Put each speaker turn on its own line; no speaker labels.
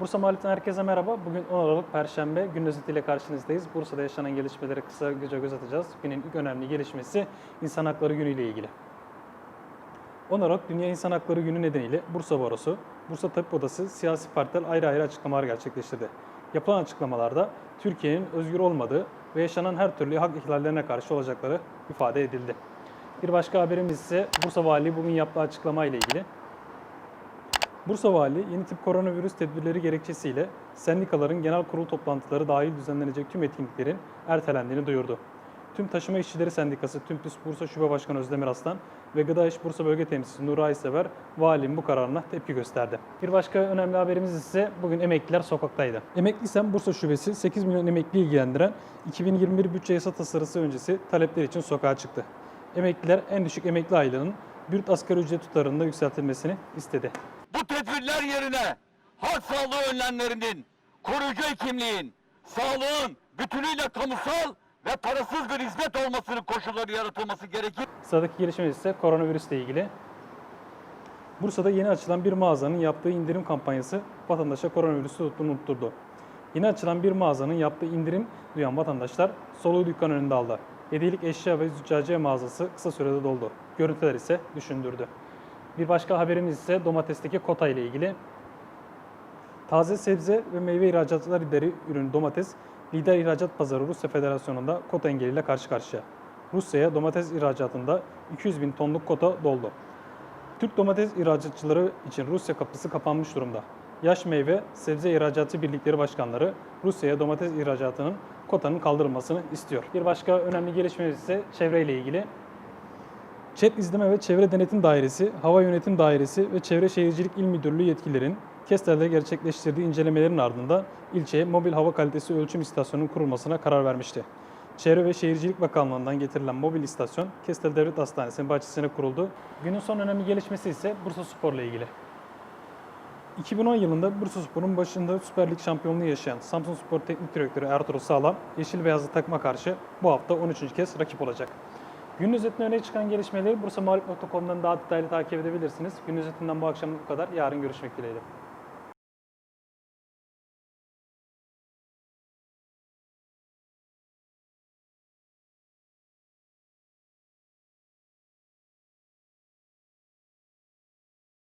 Bursa Mağlup'tan herkese merhaba. Bugün 10 Aralık Perşembe gün özetiyle karşınızdayız. Bursa'da yaşanan gelişmelere kısa göze göz atacağız. Günün ilk önemli gelişmesi İnsan Hakları Günü ile ilgili. 10 Aralık Dünya İnsan Hakları Günü nedeniyle Bursa Barosu, Bursa Tabip Odası siyasi partiler ayrı ayrı açıklamalar gerçekleştirdi. Yapılan açıklamalarda Türkiye'nin özgür olmadığı ve yaşanan her türlü hak ihlallerine karşı olacakları ifade edildi. Bir başka haberimiz ise Bursa Valiliği bugün yaptığı açıklama ile ilgili. Bursa Valiliği yeni tip koronavirüs tedbirleri gerekçesiyle sendikaların genel kurul toplantıları dahil düzenlenecek tüm etkinliklerin ertelendiğini duyurdu. Tüm Taşıma İşçileri Sendikası Tümtüs Bursa Şube Başkanı Özdemir Aslan ve Gıda İş Bursa Bölge Temsilcisi Nur Aysever valinin bu kararına tepki gösterdi. Bir başka önemli haberimiz ise bugün emekliler sokaktaydı. Emeklisem Bursa Şubesi 8 milyon emekli ilgilendiren 2021 bütçe yasa tasarısı öncesi talepler için sokağa çıktı. Emekliler en düşük emekli aylığının brüt asgari ücret tutarında yükseltilmesini istedi.
Bu tedbirler yerine halk sağlığı önlemlerinin, koruyucu hekimliğin, sağlığın bütünüyle kamusal ve parasız bir hizmet olmasının koşulları yaratılması gerekir.
Sıradaki gelişmemiz ise koronavirüsle ilgili. Bursa'da yeni açılan bir mağazanın yaptığı indirim kampanyası vatandaşa koronavirüsü tuttuğunu unutturdu. Yeni açılan bir mağazanın yaptığı indirim duyan vatandaşlar soluğu dükkan önünde aldı. Hediyelik eşya ve züccaciye mağazası kısa sürede doldu. Görüntüler ise düşündürdü. Bir başka haberimiz ise domatesteki kota ile ilgili. Taze sebze ve meyve ihracatçılar lideri ürün domates, lider ihracat pazarı Rusya Federasyonu'nda kota engeliyle karşı karşıya. Rusya'ya domates ihracatında 200 bin tonluk kota doldu. Türk domates ihracatçıları için Rusya kapısı kapanmış durumda. Yaş Meyve Sebze İhracatı Birlikleri Başkanları Rusya'ya domates ihracatının kotanın kaldırılmasını istiyor. Bir başka önemli gelişmemiz ise çevreyle ilgili. ÇED İzleme ve Çevre Denetim Dairesi, Hava Yönetim Dairesi ve Çevre Şehircilik İl Müdürlüğü yetkililerin Kestel'de gerçekleştirdiği incelemelerin ardından ilçeye mobil hava kalitesi ölçüm istasyonunun kurulmasına karar vermişti. Çevre ve Şehircilik Bakanlığı'ndan getirilen mobil istasyon Kestel Devlet Hastanesi'nin bahçesine kuruldu. Günün son önemli gelişmesi ise Bursa Spor'la ilgili. 2010 yılında Bursa Spor'un başında Süper Lig şampiyonluğu yaşayan Samsun Spor Teknik Direktörü Ertuğrul Sağlam, Yeşil Beyazlı takıma karşı bu hafta 13. kez rakip olacak. Gün özetinde öne çıkan gelişmeleri bursamağlup.com'dan daha detaylı takip edebilirsiniz. Gün özetinden bu akşam bu kadar. Yarın görüşmek dileğiyle.